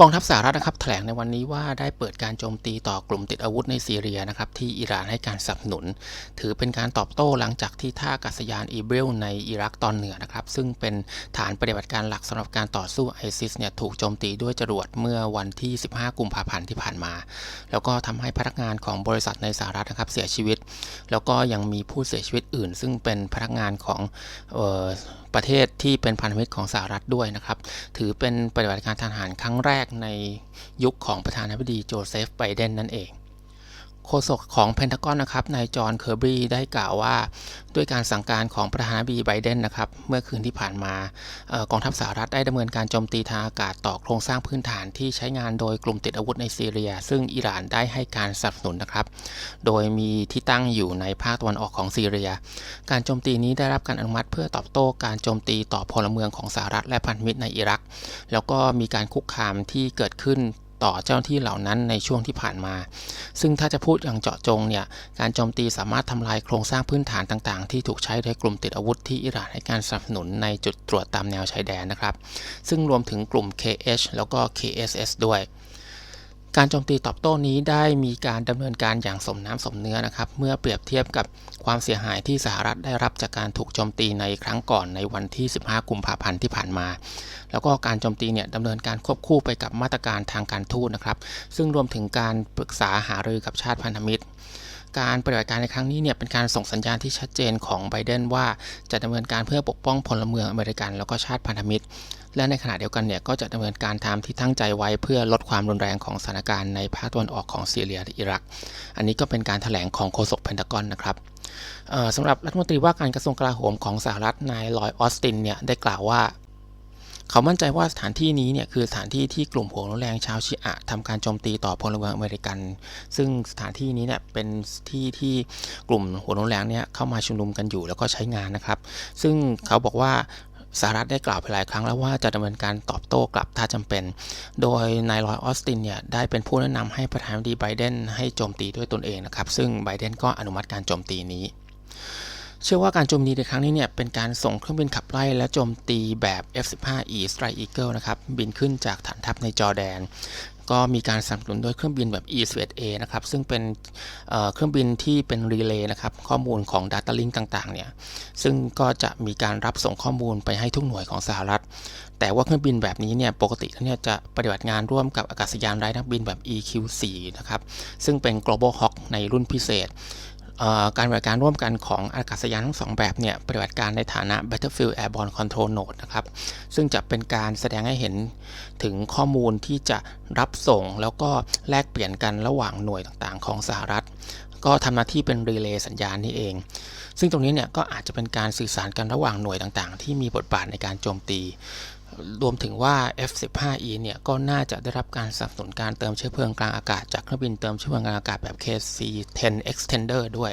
กองทัพสหรัฐนะครับแถลงในวันนี้ว่าได้เปิดการโจมตีต่อกลุ่มติดอาวุธในซีเรียนะครับที่อิหร่านให้การสนับสนุน ถือเป็นการตอบโต้หลังจากที่ท่าอากาศยานอีเบรลในอิรักตอนเหนือนะครับซึ่งเป็นฐานปฏิบัติการหลักสำหรับการต่อสู้ไอซิสเนี่ยถูกโจมตีด้วยจรวดเมื่อวันที่ 15 กุมภาพันธ์ที่ผ่านมา แล้วก็ทำให้พนักงานของบริษัทในสหรัฐนะครับเสียชีวิต แล้วก็ยังมีผู้เสียชีวิตอื่น ซึ่งเป็นพนักงานของ ประเทศที่เป็นพันธมิตรของสหรัฐด้วยนะครับ ถือเป็นปฏิบัติการทหารครั้งแรกในยุคของประธานาธิบดีโจเซฟไบเดนนั่นเอง โฆษกของเพนทากอนนะครับนายจอห์นเคอร์บีได้กล่าวว่า ด้วยการสั่งการของประธานาธิบดีไบเดนนะครับเมื่อคืนที่ผ่านมาออกองทัพสหรัฐได้ดำเนินการโจมตีทางอากาศต่อโครงสร้างพื้นฐานที่ใช้งานโดยกลุ่มติดอาวุธในซีเรีย ซึ่งอิหร่านได้ให้การสนับสนุนนะครับ โดยมีที่ตั้งอยู่ในภาคตะวันออกของซีเรีย การโจมตีนี้ได้รับการอนุมัติเพื่อตอบโต้การโจมตีต่อพลเมืองของสหรัฐและพันธมิตรในอิรัก แล้วก็มีการคุกคามที่เกิดขึ้น ต่อเจ้าหน้าที่เหล่านั้นในช่วงที่ผ่านมา ซึ่งถ้าจะพูดอย่างเจาะจงเนี่ย การโจมตีสามารถทำลายโครงสร้างพื้นฐานต่างๆ ที่ถูกใช้โดยกลุ่มติดอาวุธที่อิหร่านให้การสนับสนุนในจุดตรวจตามแนวชายแดนนะครับ ซึ่งรวมถึงกลุ่ม KH แล้วก็ KSS ด้วย การโจมตีตอบโต้นี้ได้มีการดำเนินการอย่างสมน้ำสมเนื้อนะครับ เมื่อเปรียบเทียบกับความเสียหายที่สหรัฐได้รับจากการถูกโจมตีในครั้งก่อนในวันที่ 15 กุมภาพันธ์ที่ผ่านมา แล้วก็การโจมตีเนี่ยดำเนินการควบคู่ไปกับมาตรการทางการทูตนะครับ ซึ่งรวมถึงการปรึกษาหารือกับชาติพันธมิตรการปฏิบัติการในครั้งนี้เนี่ยเป็นการส่งสัญญาณที่ชัดเจนของไบเดนว่าจะดำเนินการเพื่อปกป้องพลเมืองอเมริกันแล้วก็ชาติพันธมิตร และในขณะเดียวกันเนี่ยก็จะดำเนินการตามที่ตั้งใจไว้เพื่อลดความรุนแรงของสถานการณ์ในภาคตะวันออกของซีเรียและอิรัก อันนี้ก็เป็นการถแถลงของโฆษกเพนทากอนนะครับสำหรับรัฐมนตรีว่าการกระทรวงกลาโหมของสหรัฐนายลอยออสตินเนี่ยได้กล่าวว่าเขามั่นใจว่าสถานที่นี้เนี่ยคือสถานที่ที่กลุ่มหัวรุนแรงชาวชิอะทำการโจมตีต่อพลเมืองอเมริกัน ซึ่งสถานที่นี้เนี่ยเป็นที่ที่กลุ่มหัวรุนแรงเนี่ยเข้ามาชุมนุมกันอยู่แล้วก็ใช้งานนะครับ ซึ่งเขาบอกว่า สหรัฐได้กล่าวไปหลายครั้งแล้วว่าจะดำเนินการตอบโต้กลับถ้าจำเป็น โดยนายลอยออสตินเนี่ยได้เป็นผู้แนะนำให้ประธานาธิบดีไบเดนให้โจมตีด้วยตนเองนะครับซึ่งไบเดนก็อนุมัติการโจมตีนี้เชื่อว่าการโจมตีในครั้งนี้เนี่ยเป็นการส่งเครื่องบินขับไล่และโจมตีแบบ F-15E Strike Eagle นะครับบินขึ้นจากฐานทัพในจอร์แดน ก็มีการสนับสนุนโดยเครื่องบินแบบ E-11A นะครับ ซึ่งเป็นเเครื่องบินที่เป็นรีเลย์นะครับ ข้อมูลของ Data Link ต่างๆ เนี่ย ซึ่งก็จะมีการรับส่งข้อมูลไปให้ทุกหน่วยของสหรัฐ แต่ว่าเครื่องบินแบบนี้เนี่ย ปกติแล้วเนี่ยจะปฏิบัติงานร่วมกับอากาศยานไร้นักบินแบบ EQ4 นะครับ ซึ่งเป็น Global Hawk ในรุ่นพิเศษ การปฏิบัติการร่วมกันของอากาศยานทั้งสองแบบเนี่ยปฏิบัติการในฐานะ Battlefield Airborne Control Node นะครับ ซึ่งจะเป็นการแสดงให้เห็นถึงข้อมูลที่จะรับส่งแล้วก็แลกเปลี่ยนกันระหว่างหน่วยต่างๆ ของสหรัฐ ก็ทำหน้าที่เป็นรีเลย์สัญญาณนี่เอง ซึ่งตรงนี้เนี่ยก็อาจจะเป็นการสื่อสารกันระหว่างหน่วยต่างๆ ที่มีบทบาทในการโจมตี รวมถึงว่า F-15E เนี่ยก็น่าจะได้รับการสนับสนุนการเติมเชื้อเพลิงกลางอากาศจากเครื่องบินเติมเชื้อเพลิงกลางอากาศแบบ KC-10 Extender ด้วย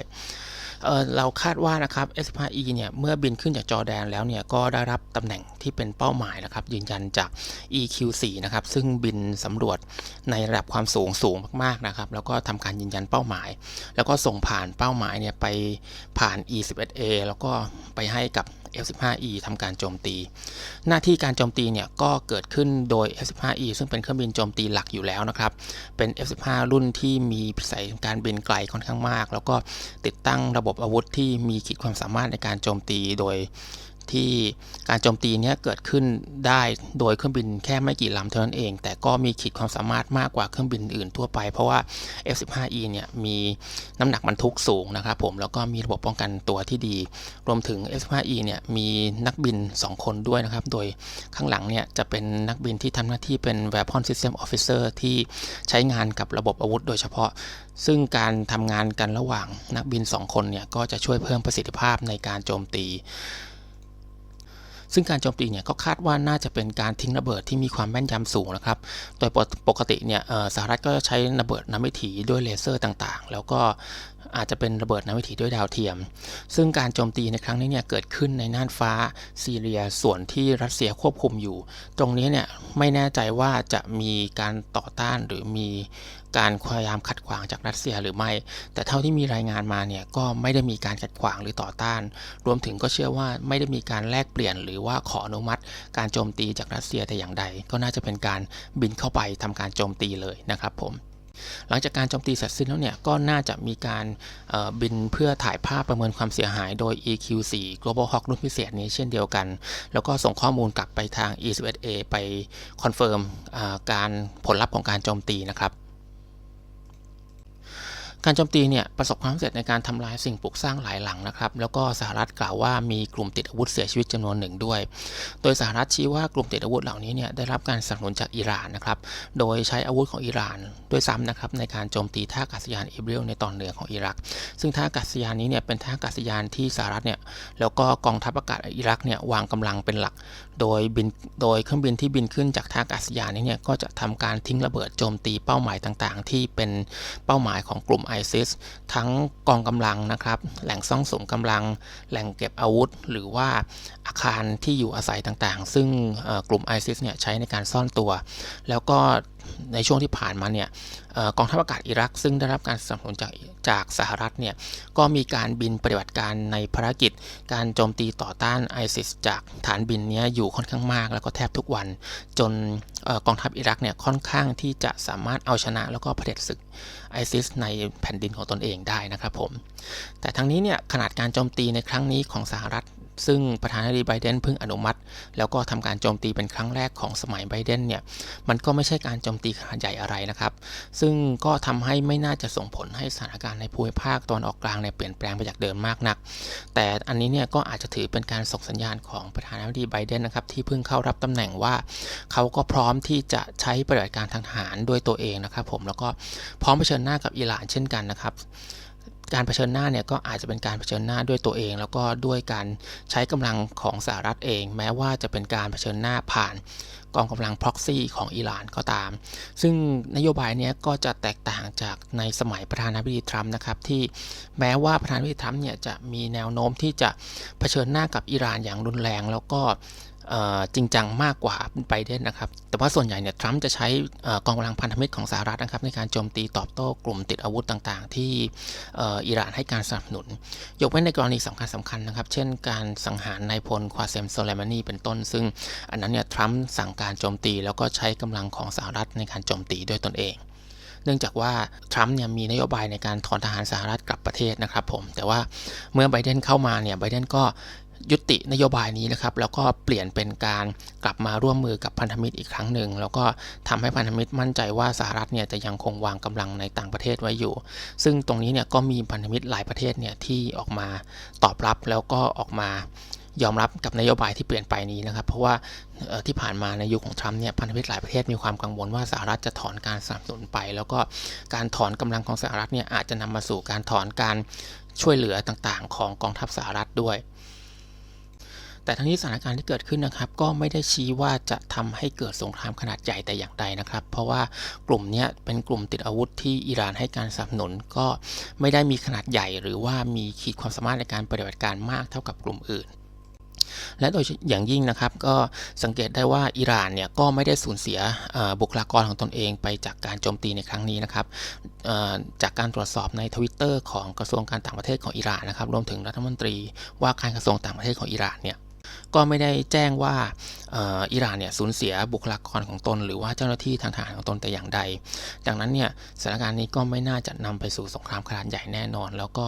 เเราคาดว่านะครับ F-15E เนี่ยเมื่อบินขึ้นจากจอแดนแล้วเนี่ยก็ได้รับตำแหน่งที่เป็นเป้าหมายนะครับยืนยันจาก EQ4 นะครับซึ่งบินสำรวจในระดับความสูงสูงมากๆนะครับแล้วก็ทำการยืนยันเป้าหมาย แล้วก็ส่งผ่านเป้าหมายเนี่ยไปผ่าน E11A แล้วก็ไปให้กับ F15E ทำการโจมตี หน้าที่การโจมตีเนี่ยก็เกิดขึ้นโดย F15E ซึ่งเป็นเครื่องบินโจมตีหลักอยู่แล้วนะครับ เป็น F15 รุ่นที่มีพิสัยการบินไกลค่อนข้างมาก แล้วก็ติดตั้งระบบอาวุธที่มีขีดความสามารถในการโจมตีโดย ที่การโจมตีนี้เกิดขึ้นได้โดยเครื่องบินแค่ไม่กี่ลำเท่านั้นเอง แต่ก็มีขีดความสามารถมากกว่าเครื่องบินอื่นทั่วไป เพราะว่า F-15E เนี่ยมีน้ำหนักบรรทุกสูงนะครับผมแล้วก็มีระบบป้องกันตัวที่ดี รวมถึง F-15E เนี่ยมีนักบิน 2 คนด้วยนะครับ โดยข้างหลังเนี่ยจะเป็นนักบินที่ทำหน้าที่เป็น Weapon System Officer ที่ใช้งานกับระบบอาวุธ โดยเฉพาะ ซึ่งการทำงานกันระหว่างนักบิน 2 คนเนี่ยก็จะช่วยเพิ่มประสิทธิภาพในการโจมตี ซึ่งการโจมตีเนี่ยก็คาดว่าน่าจะเป็นการทิ้งระเบิดที่มีความแม่นยำสูงนะครับ โดยปกติเนี่ยสหรัฐก็ใช้ระเบิดน้ำวิถีด้วยเลเซอร์ต่างๆ แล้วก็อาจจะเป็นระเบิดน้ำวิถีด้วยดาวเทียม ซึ่งการโจมตีในครั้งนี้เนี่ยเกิดขึ้นในน่านฟ้าซีเรียส่วนที่รัสเซียควบคุมอยู่ ตรงนี้เนี่ยไม่แน่ใจว่าจะมีการต่อต้านหรือมี การพยายามขัดขวางจากรัสเซียหรือไม่ แต่เท่าที่มีรายงานมาเนี่ยก็ไม่ได้มีการขัดขวางหรือต่อต้าน รวมถึงก็เชื่อว่าไม่ได้มีการแลกเปลี่ยน หรือว่าขออนุมัติ การโจมตีจากรัสเซียแต่อย่างใด ก็น่าจะเป็นการบินเข้าไปทำการโจมตีเลยนะครับผมหลังจากการโจมตีเสร็จสิ้นแล้วเนี่ยก็น่าจะมีการบินเพื่อถ่ายภาพประเมินความเสียหายโดย EQ4 Global Hawk รุ่นพิเศษนี้เช่นเดียวกัน แล้วก็ส่งข้อมูลกลับไปทาง E11A ไปคอนเฟิร์มการผลลัพธ์ของการโจมตีนะครับ การโจมตีเนี่ยประสบความสำเร็จในการทำลายสิ่งปลูกสร้างหลายหลังนะครับ แล้วก็สหรัฐกล่าวว่ามีกลุ่มติดอาวุธเสียชีวิตจำนวนหนึ่งด้วย โดยสหรัฐชี้ว่ากลุ่มติดอาวุธเหล่านี้เนี่ยได้รับการสนับสนุนจากอิหร่านนะครับ โดยใช้อาวุธของอิหร่านด้วยซ้ำนะครับในการโจมตีท่าอากาศยานอิบริลในตอนเหนือของอิรัก ซึ่งท่าอากาศยานนี้เนี่ยเป็นท่าอากาศยานที่สหรัฐเนี่ยแล้วก็กองทัพอากาศอิรักเนี่ยวางกำลังเป็นหลัก โดยบินโดยเครื่องบินที่บินขึ้นจากท่าอากาศยานนี้เนี่ยก็จะทำการทิ้งระเบิดโจมตีเป้าหมายต่างๆ ที่เป็นเป้าหมายของกลุ่มไอซิสทั้งกองกำลังนะครับ แหล่งซ่องสุมกำลัง แหล่งเก็บอาวุธ หรือว่าอาคารที่อยู่อาศัยต่างๆ ซึ่งกลุ่ม ISIS เนี่ยใช้ในการซ่อนตัว แล้วก็ ในช่วงที่ผ่านมาเนี่ยกองทัพอากาศอิรัก ซึ่งได้รับการสนับสนุนจากจากสหรัฐเนี่ยก็มีการบินปฏิบัติการในภารกิจ การโจมตีต่อต้าน ISIS จากฐานบินนี้อยู่ค่อนข้างมาก แล้วก็แทบทุกวัน จนออกองทัพอิรักเนี่ยค่อนข้างที่จะสามารถเอาชนะ แล้วก็เผด็จศึก ISIS ในแผ่นดินของตนเองได้นะครับผมแต่ทั้งนี้เนี่ยขนาดการโจมตีในครั้งนี้ของสหรัฐ ซึ่งประธานาธิบดีไบเดนเพิ่งอนุมัติ แล้วก็ทำการโจมตีเป็นครั้งแรกของสมัยไบเดนเนี่ยมันก็ไม่ใช่การโจมตีขนาดใหญ่อะไรนะครับ ซึ่งก็ทำให้ไม่น่าจะส่งผลให้สถานการณ์ในภูมิภาคตอนออกกลางเนี่ยเปลี่ยนแปลงไปจากเดิมมากนัก แต่อันนี้เนี่ยก็อาจจะถือเป็นการส่งสัญญาณของประธานาธิบดีไบเดนนะครับที่เพิ่งเข้ารับตำแหน่งว่าเขาก็พร้อมที่จะใช้ปฏิบัติการทางทหารด้วยตัวเองนะครับผมแล้วก็พร้อมเผชิญหน้ากับอิหร่านเช่นกันนะครับ การเผชิญหน้าเนี่ยก็อาจจะเป็นการเผชิญหน้าด้วยตัวเอง แล้วก็ด้วยการใช้กำลังของสหรัฐเอง แม้ว่าจะเป็นการเผชิญหน้าผ่าน กองกำลัง proxy ของอิหร่านก็ตาม ซึ่งนโยบายเนี้ยก็จะแตกต่างจากในสมัยประธานาธิบดีทรัมป์นะครับที่แม้ว่าประธานาธิบดีทรัมป์เนี่ยจะมีแนวโน้มที่จะเผชิญหน้ากับอิหร่านอย่างรุนแรงแล้วก็จริงจังมากกว่าไบเดนนะครับ แต่ว่าส่วนใหญ่เนี่ยทรัมป์จะใช้อกองกำลังพันธมิตรของสหรัฐนะครับในการโจมตีตอบโต้กลุ่มติดอาวุธต่างๆ ที่อิหร่านให้การสนับสนุน ยกเว้นในกรณีสำคัญสำคัญนะครับ เช่นการสังหารนายพลควาเซมโซเลมานีเป็นต้น ซึ่งอันนั้นเนี่ยทรัมป์สั่งการโจมตี แล้วก็ใช้กำลังของสหรัฐในการโจมตีด้วยตนเอง เนื่องจากว่าทรัมป์เนี่ยมีนโยบายในการถอนทหารสหรัฐกลับประเทศนะครับผม แต่ว่าเมื่อไบเดนเข้ามาเนี่ยไบเดนก็ยุตินโยบายนี้นะครับ แล้วก็เปลี่ยนเป็นการกลับมาร่วมมือกับพันธมิตรอีกครั้งหนึ่ง แล้วก็ทำให้พันธมิตรมั่นใจว่าสหรัฐเนี่ยจะยังคงวางกำลังในต่างประเทศไว้อยู่ ซึ่งตรงนี้เนี่ยก็มีพันธมิตรหลายประเทศเนี่ยที่ออกมาตอบรับแล้วก็ออกมา ยอมรับกับนโยบายที่เปลี่ยนไปนี้นะครับ เพราะว่าที่ผ่านมาในยุคของทรัมป์เนี่ยพันธมิตรหลายประเทศมีความกังวลว่าสหรัฐจะถอนการสนับสนุนไป แล้วก็การถอนกำลังของสหรัฐเนี่ยอาจจะนำมาสู่การถอนการช่วยเหลือต่างๆ ของกองทัพสหรัฐด้วยแต่ทั้งนี้สถานการณ์ที่เกิดขึ้นนะครับ ก็ไม่ได้ชี้ว่าจะทำให้เกิดสงครามขนาดใหญ่แต่อย่างใดนะครับ เพราะว่ากลุ่มเนี้ยเป็นกลุ่มติดอาวุธที่อิหร่านให้การสนับสนุนก็ไม่ได้มีขนาดใหญ่ หรือว่ามีขีดความสามารถในการปฏิบัติการมากเท่ากับกลุ่มอื่น และโดยอย่างยิ่งนะครับก็สังเกตได้ว่าอิหร่านเนี่ยก็ไม่ได้สูญเสียบุคลากรของตนเองไปจากการโจมตีในครั้งนี้นะครับจากการตรวจสอบในทวิตเตอร์ของกระทรวงการต่างประเทศของอิหร่านนะครับรวมถึงรัฐมนตรีว่าการกระทรวงต่างประเทศของอิหร่านเนี่ยก็ไม่ได้แจ้งว่าอิหร่านเนี่ยสูญเสียบุคลากรของตน หรือว่าเจ้าหน้าที่ทางทหารของตนแต่อย่างใด ดังนั้นเนี่ยสถานการณ์นี้ก็ไม่น่าจะนำไปสู่สงครามขนาดใหญ่แน่นอน แล้วก็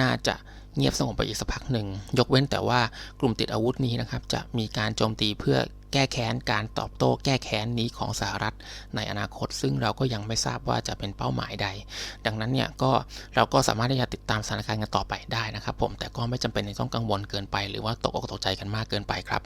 น่าจะ เงียบสงบไปอีกสักพักหนึ่ง ยกเว้นแต่ว่ากลุ่มติดอาวุธนี้นะครับ จะมีการโจมตีเพื่อแก้แค้นการตอบโต้แก้แค้นนี้ของสหรัฐในอนาคต ซึ่งเราก็ยังไม่ทราบว่าจะเป็นเป้าหมายใด ดังนั้นเนี่ยก็เราก็สามารถที่จะติดตามสถานการณ์กันต่อไปได้นะครับ ผมแต่ก็ไม่จำเป็นต้องกังวลเกินไป หรือว่าตกอกตกใจกันมากเกินไปครับ